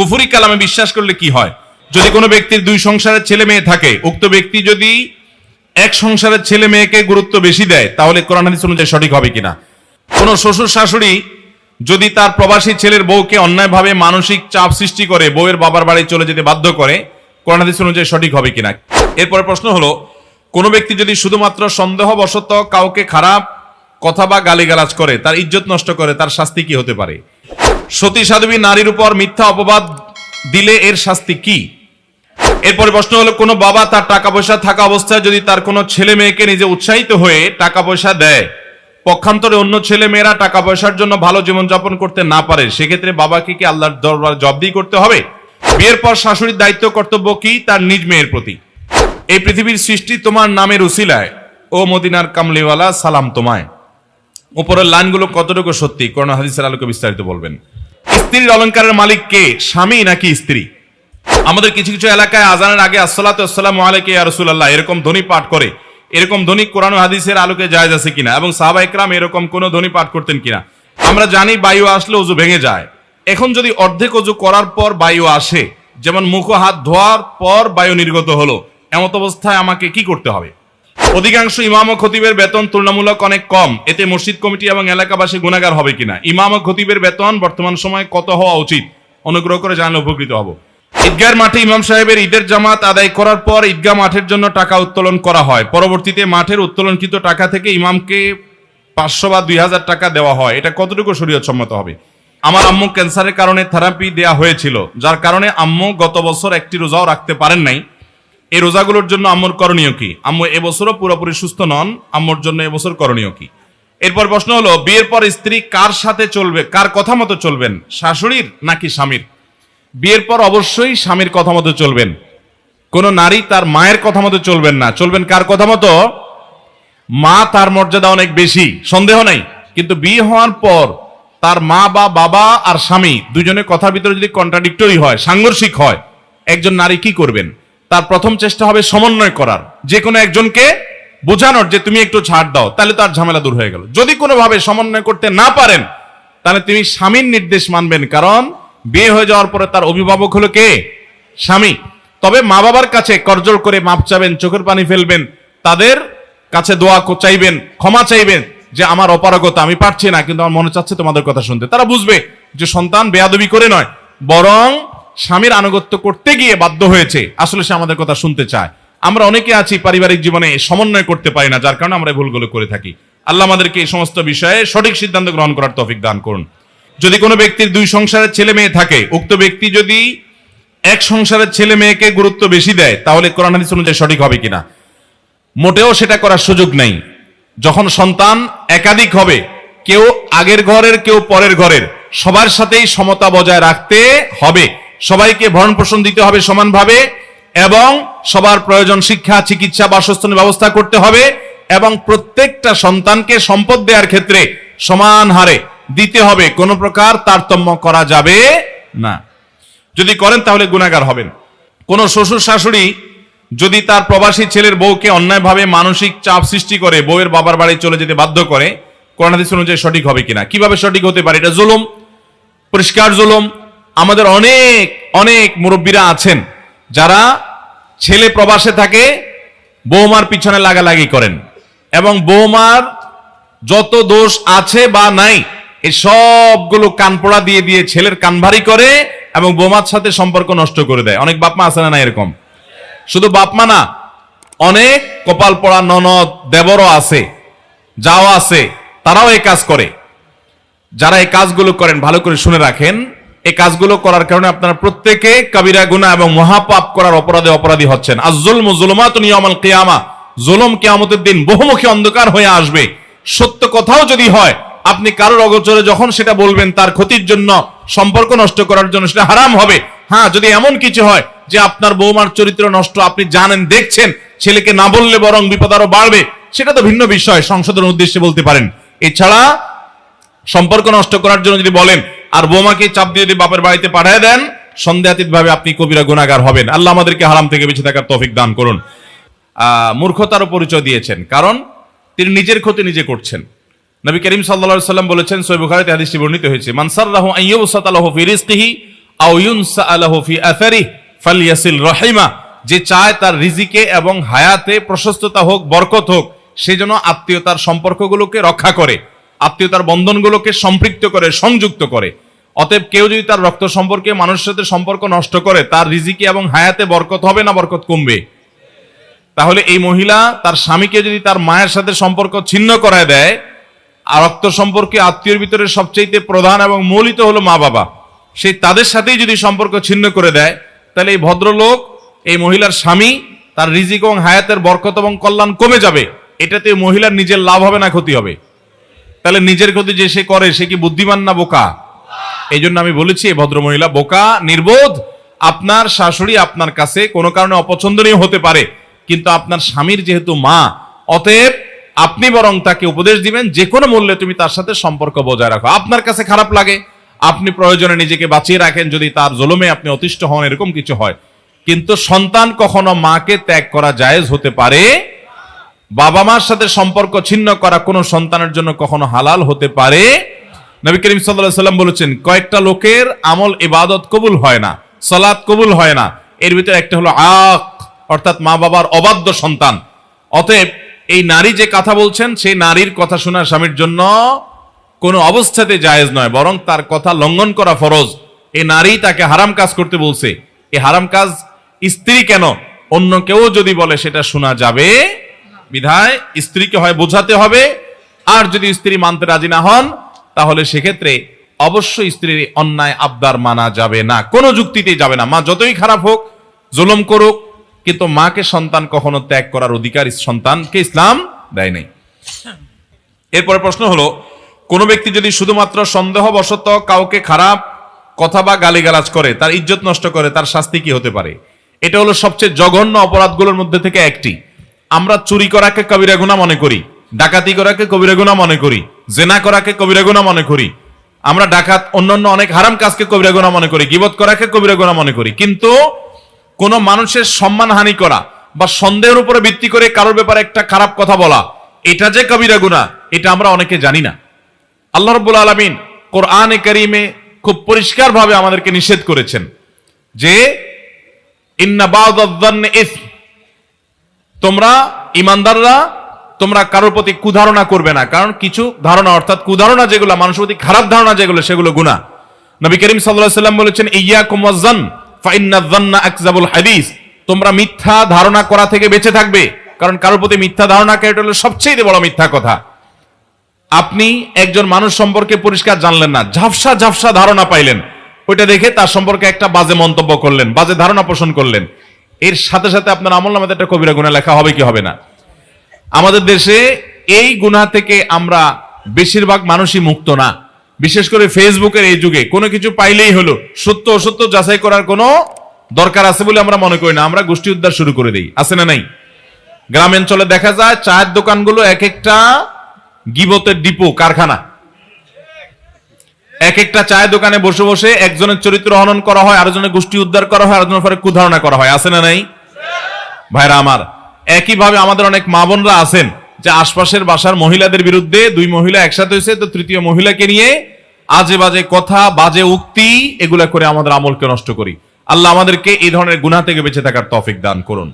কুফুরি কালামে বিশ্বাস করলে কি হয়? যদি কোনো ব্যক্তির দুই সংসারের ছেলে মেয়ে থাকে, উক্ত ব্যক্তি যদি এক সংসারের ছেলে মেয়েকে গুরুত্ব বেশি দেয়, তাহলে কোরআন হাদিস অনুযায়ী সঠিক হবে কিনা? কোন শ্বশুর শাশুড়ি যদি তার প্রবাসী ছেলের বউকে অন্যায়ভাবে মানসিক চাপ সৃষ্টি করে, বউয়ের বাবার বাড়ি চলে যেতে বাধ্য করে, কোরআন হাদিস অনুযায়ী সঠিক হবে কিনা? এরপরে প্রশ্ন হলো, কোন ব্যক্তি যদি শুধুমাত্র সন্দেহবশত কাউকে খারাপ কথা বা গালিগালাজ করে, তার ইজ্জত নষ্ট করে, তার শাস্তি কি হতে পারে? সতী সাধবী নারীর উপর মিথ্যা অপবাদ দিলে এর শাস্তি কি? এরপরে প্রশ্ন হলো, কোনো বাবা তার টাকা পয়সা থাকা অবস্থায় যদি তার কোনো ছেলে মেয়েকে নিজে উৎসাহিত হয়ে টাকা পয়সা দেয়, পক্ষান্তরে অন্য ছেলে মেয়েরা টাকা পয়সার জন্য ভালো জীবনযাপন করতে না পারে, সেক্ষেত্রে বাবাকে কি আল্লাহর দরবার জব্দি করতে হবে? বিয়ের পর শাশুড়ির দায়িত্ব, কর্তব্য কি তার নিজ মেয়ের প্রতি? এই পৃথিবীর সৃষ্টি তোমার নামের উসিলায়। ও মদিনার কামলিওয়ালা, সালাম তোমায়। উপরের লাইনগুলো কতটুকু সত্যি? করোনা হাদিসের আলোকে বিস্তারিত বলবেন। স্ত্রীর অলংকারের মালিক কে? স্বামী নাকি স্ত্রী? আমাদের কিছু কিছু এলাকায় আজানের আগে আসসালাতু আসসালামু আলাইকা ইয়া এরকম ধ্বনি পাঠ করে। এরকম ধ্বনি কোরআন হাদিসের আলোকে জায়েজ আছে কিনা? এবং সাহাবা ইকরাম এরকম কোন ধ্বনি পাঠ করতেন কিনা? আমরা জানি বায়ু আসলে অজু ভেঙে যায়। এখন যদি অর্ধেক অজু করার পর বায়ু আসে, যেমন মুখ হাত ধোয়ার পর বায়ু নির্গত হলো, এমত অবস্থায় আমাকে কি করতে হবে? অধিকাংশ ইমাম ও খতিবের বেতন তুলনামূলক অনেক কম। এতে মসজিদ কমিটি এবং এলাকাবাসী গুণাগার হবে কিনা? ইমাম ও খতিবের বেতন বর্তমান সময়ে কত হওয়া উচিত? অনুগ্রহ করে জানলে উপকৃত হব। ঈদগার মাঠে ইমাম সাহেবের ঈদের জামাত আদায় করার পর ঈদগাহ মাঠের জন্য টাকা উত্তোলন করা হয়। পরবর্তীতে মাঠের উত্তোলনকৃত টাকা থেকে ইমামকে পাঁচশো বা দুই হাজার টাকা দেওয়া হয়। এটা কতটুকু শরীয়ত সম্মত হবে? আমার আম্মু ক্যান্সারের কারণে থেরাপি দেয়া হয়েছিল, যার কারণে আম্মু গত বছর একটি রোজাও রাখতে পারেন নাই। এই রোজাগুলোর জন্য আম্মুর করণীয় কি? আম্মু এবছরও পুরোপুরি সুস্থ নন, আম্মুর জন্য এবছর করণীয় কি? এরপর প্রশ্ন হলো, বিয়ের পর স্ত্রী কার সাথে চলবে, কার কথা মতো চলবেন, শাশুড়ির নাকি স্বামীর? বিয়ের পর অবশ্যই স্বামীর কথা মতো চলবেন। কোন নারী তার মায়ের কথা মতো চলবেন না। চলবেন কার কথা মতো? মা তার মর্যাদা অনেক বেশি, সন্দেহ নাই। কিন্তু বিয়ে হওয়ার পর তার মা বা বাবা আর স্বামী দুজনের কথার ভিতরে যদি কন্ট্রাডিক্টরি হয়, সাংঘর্ষিক হয়, একজন নারী কি করবেন? তার প্রথম চেষ্টা হবে সমন্বয় করার। যে কোনো একজনকে বোঝানোর যে তুমি একটু ছাড় দাও, তাহলে তার ঝামেলা দূর হয়ে গেল। যদি কোনোভাবে সমন্বয় করতে না পারেন, তাহলে তুমি স্বামীর নির্দেশ মানবেন, কারণ বিয়ে হয়ে যাওয়ার পরে তার অভিভাবক হলো কে? স্বামী। তবে মা বাবার কাছে করজোর করে মাপ চাবেন, চোখের পানি ফেলবেন, তাদের কাছে দোয়া চাইবেন, ক্ষমা চাইবেন যে আমার অপারগতা, আমি পারছি না, কিন্তু আমার মনে চাচ্ছে তোমাদের কথা শুনতে। তারা বুঝবে যে সন্তান বেয়াদবি করে নয়, বরং স্বামীর আনুগত্য করতে গিয়ে বাধ্য হয়েছে। আসলে সে আমাদের কথা শুনতে চায়। আমরা অনেকে আছি পারিবারিক জীবনে সমন্বয় করতে পারি না, যার কারণে আমরা ভুলগুলো করে থাকি। আল্লাহ আমাদেরকে এই সমস্ত বিষয়ে সঠিক সিদ্ধান্ত গ্রহণ করার তৌফিক দান করুন। যদি কোনো ব্যক্তির দুই সংসারের ছেলে মেয়ে থাকে, উক্ত ব্যক্তি যদি এক সংসারের ছেলে মেয়েকে গুরুত্ব বেশি দেয়, তাহলে কোরআন হাদিস অনুযায়ী সঠিক হবে কিনা? মোটেও সেটা করার সুযোগ নেই। যখন সন্তান একাধিক হবে, কেউ আগের ঘরের, কেউ পরের ঘরের, সবার সাথেই সমতা বজায় রাখতে হবে। সবাইকে ভরণ পোষণ দিতে হবে সমানভাবে এবং সবার প্রয়োজন শিক্ষা, চিকিৎসা, বাসস্থানের ব্যবস্থা করতে হবে এবং প্রত্যেকটা সন্তানকে সম্পদ দেওয়ার ক্ষেত্রে সমান হারে দিতে হবে। কোনো প্রকার তারতম্য করা যাবে না। যদি করেন তাহলে গুণাগার হবেন। কোন শ্বশুর শাশুড়ি যদি তার প্রবাসী ছেলের বউকে অন্যায়ভাবে মানসিক চাপ সৃষ্টি করে, বউয়ের বাবার বাড়ি চলে যেতে বাধ্য করে, কোরআন হাদিস অনুযায়ী সঠিক হবে কিনা? কীভাবে সঠিক হতে পারে? এটা জুলুম, পরিষ্কার জুলুম আমাদের অনেক অনেক মুরব্বীরা আছেন যারা ছেলে প্রবাসে থাকে, বৌমার পিছনে লাগালাগি করেন এবং বৌমার যত দোষ আছে বা নাই, এই সবগুলো কান পোড়া দিয়ে দিয়ে ছেলের কান ভারী করে এবং বোমার সাথে সম্পর্ক নষ্ট করে দেয়। অনেক বাপমা আছে না না এরকম? শুধু বাপমা না, অনেক কপাল পড়া ননদ, দেবরও আছে, যাও আছে, তারাও এই কাজ করে। যারা এই কাজগুলো করেন, ভালো করে শুনে রাখেন এই কাজগুলো করার কারণে আপনারা প্রত্যেকে কবিরা গুনাহ এবং মহাপাপ করার অপরাধে অপরাধী হচ্ছেন। আজুল মুজলমাত নিয়মাল কেয়ামা। জুলুম কেয়ামতের দিন বহুমুখী অন্ধকার হয়ে আসবে। সত্য কথাও যদি হয়, আপনি কারোর অগোচরে যখন সেটা বলবেন, তার ক্ষতির জন্য সম্পর্ক নষ্ট করার জন্য সেটা হারাম হবে। হ্যাঁ যদি এমন কিছু হয় যে আপনার বৌমার চরিত্র নষ্ট, আপনি জানেন, দেখছেন, ছেলেকে না বললে বরং বিপদ আরও বাড়বে, সেটা তো ভিন্ন বিষয় সংশোধন উদ্দেশ্যে বলতে পারেন। এছাড়া সম্পর্ক নষ্ট করার জন্য যদি বলেন আর বোমাকে চাপ দিয়ে যদি বাপের বাড়িতে পাঠিয়ে দেন সন্দেহাতীত ভাবে আপনি কবিরা গুণাগার হবেন। আল্লাহ আমাদেরকে হারাম থেকে বেঁচে থাকার তৌফিক দান করুন। মূর্খতারও পরিচয় দিয়েছেন। কারণ তিনি নিজের ক্ষতি নিজে করছেন। নবী করিম সাল্লা সাল্লাম বলেছেন সৈব বুখারীতে হাদিসটি বর্ণিত হয়েছে মানসার রাহু আইয়ুসাতালাহু ফি রিজকিহি আও ইউনসাআলাহু ফি আথারি ফালিয়াসিল রহিমা। যে চায় তার রিজিকে এবং হায়াতে প্রশস্ততা হোক, বরকত হোক, সে যেন আত্মীয়তার সম্পর্কগুলোকে রক্ষা করে। আত্মীয়তার বন্ধনগুলোকে সম্পৃক্ত করে, সংযুক্ত করে। অতএব কেউ যদি তার রক্ত সম্পর্কে, মানুষের সাথে সম্পর্ক নষ্ট করে, তার রিজিকে এবং হায়াতে বরকত হবে না বরকত কমবে? তাহলে এই মহিলা তার স্বামীকে যদি তার মায়ের সাথে সম্পর্ক ছিন্ন করায় দেয়, আর রক্ত সম্পর্কে আত্মীয়র ভিতরে সবচেয়ে প্রধান এবং মৌলিত হলো মা বাবা। সেই তাদের সাথেই যদি সম্পর্ক ছিন্ন করে দেয়, তাহলে এই ভদ্রলোক, এই মহিলার স্বামী, তার রিজিক এবং হায়াতের বরকত এবং কল্যাণ কমে যাবে। এটাতে মহিলার নিজের লাভ হবে না ক্ষতি হবে। তাহলে নিজের ক্ষতি যে সে করে, সে কি বুদ্ধিমান না বোকা? এই জন্য আমি বলেছি এই ভদ্র মহিলা বোকা, নির্বোধ, আপনার শাশুড়ি আপনার কাছে কোনো কারণে অপছন্দনীয় হতে পারে, কিন্তু আপনার স্বামীর যেহেতু মা, অতএব আপনি বরং তাকে উপদেশ দিবেন, যে কোনো মূল্যে তুমি তার সাথে সম্পর্ক বজায় রাখো। আপনার কাছে খারাপ লাগে, আপনি প্রয়োজনে নিজেকে বাঁচিয়ে রাখেন, যদি তার জলমে আপনি অতিষ্ঠ হন, এরকম কিছু হয়। কিন্তু সন্তান কখনো মাকে ত্যাগ করা জায়েজ হতে পারে বাবা মার সাথে সম্পর্ক ছিন্ন করা কোনো সন্তানের জন্য কখনো হালাল হতে পারে? নবী করিম সাল্লাম বলেছেন, কয়েকটা লোকের আমল ইবাদত কবুল হয় না, সালাত কবুল হয় না। এর ভিতরে একটা হলো আক অর্থাৎ মা বাবার অবাধ্য সন্তান। অতএব এই নারী যে কথা বলছেন, সেই নারীর কথা শোনা স্বামীর জন্য কোনো অবস্থাতে জায়েজ নয়, বরং তার কথা লঙ্ঘন করা ফরজ। এই নারী তাকে হারাম কাজ করতে বলছে। এই হারাম কাজ স্ত্রী কেন? অন্য কেউ যদি বলে সেটা শোনা যাবে বিধায় স্ত্রীকে হয় বোঝাতে হবে। আর যদি স্ত্রী মানতে রাজি না হন, তাহলে সেক্ষেত্রে অবশ্যই স্ত্রীর অন্যায় আবদার মানা যাবে না। কোনো যুক্তিতেই যাবে না। মা যতই খারাপ হোক, জুলুম করুক, কিন্তু মাকে সন্তান কখনো ত্যাগ করার অধিকার সন্তানকে ইসলাম দেয় নাই। এরপরে প্রশ্ন হলো, কোনো ব্যক্তি যদি শুধুমাত্র সন্দেহবশত কাউকে খারাপ কথা বা গালিগালাজ করে, তার ইজ্জত নষ্ট করে, তার শাস্তি কি হতে পারে? এটা হলো সবচেয়ে জঘন্য অপরাধগুলোর মধ্যে থেকে একটি। আমরা চুরি করাকে কবিরা গুণা মনে করি, ডাকাতি করাকে কবিরা গুণা মনে করি, জেনা করাকে কবিরা গুণা মনে করি, আমরা ডাকাত অন্যান্য অনেক হারাম কাজকে কবিরা গুণা মনে করি, গিবত করাকে কবিরা গুণা মনে করি, কিন্তু কোন মানুষের সম্মান হানি করা বা সন্দেহের উপরে ভিত্তি করে কারোর ব্যাপারে একটা খারাপ কথা বলা, এটা যে কবিরা গুণা, এটা আমরা অনেকে জানি না। আল্লাহ রব্বুল আলমিন কোরআনে করিমে খুব পরিষ্কারভাবে আমাদেরকে নিষেধ করেছেন যে, ইন্না বাউদ্দান্নে ইসম তোমরা ইমানদাররা, তোমরা কারোর প্রতি কুধারণা করবে না। কারণ কিছু ধারণা, অর্থাৎ কুধারণা যেগুলো, মানুষের প্রতি খারাপ ধারণা যেগুলো, সেগুলো গুণা নবী করিম সাল্লাম বলেছেন ইয়া আকজাবুল হাদিস। তোমরা মিথ্যা ধারণা করা থেকে বেঁচে থাকবে। কারণ কারোর প্রতি মিথ্যা ধারণা এটা হলো সবচেয়ে বড় মিথ্যা কথা। আপনি একজন মানুষ সম্পর্কে পরিষ্কার জানলেন না, ঝাপসা ঝাপসা ধারণা পাইলেন। ওইটা দেখে তার সম্পর্কে একটা বাজে মন্তব্য করলেন, বাজে ধারণা পোষণ করলেন। এর সাথে সাথে আপনার আমল নামে একটা কবিরা গুণা লেখা হবে কি হবে না। আমাদের দেশে এই গুণা থেকে আমরা বেশিরভাগ মানুষই মুক্ত না। বিশেষ করে ফেসবুকের এই যুগে কোনো কিছু পাইলেই হলো, সত্য অসত্য যাচাই করার কোনো দরকার আছে বলে আমরা মনে করি না। আমরা গোষ্ঠী উদ্ধার শুরু করে দিই। আছে না নাই? গ্রামাঞ্চলে দেখা যায়, চায়ের দোকানগুলো এক একটা গিবতের ডিপো, কারখানা। এক একটা চায়ের দোকানে বসে বসে একজনের চরিত্র হনন করা হয়, আরেকজনের গোষ্ঠী উদ্ধার করা হয়, আরেকজনের পরে কুধারণা করা হয়। আছে না নাই? ভাইরা আমার, একইভাবে আমাদের অনেক মা বোনরা আছেন যে আশপাশের বাসার মহিলাদের বিরুদ্ধে দুই মহিলা একসাথে হয়েছে, তো তৃতীয় মহিলাকে নিয়ে আজে বাজে কথা, বাজে উক্তি, এগুলা করে আমাদের আমলকে নষ্ট করি। আল্লাহ আমাদেরকে এই ধরনের গুনাহ থেকে বেঁচে থাকার তৌফিক দান করুন।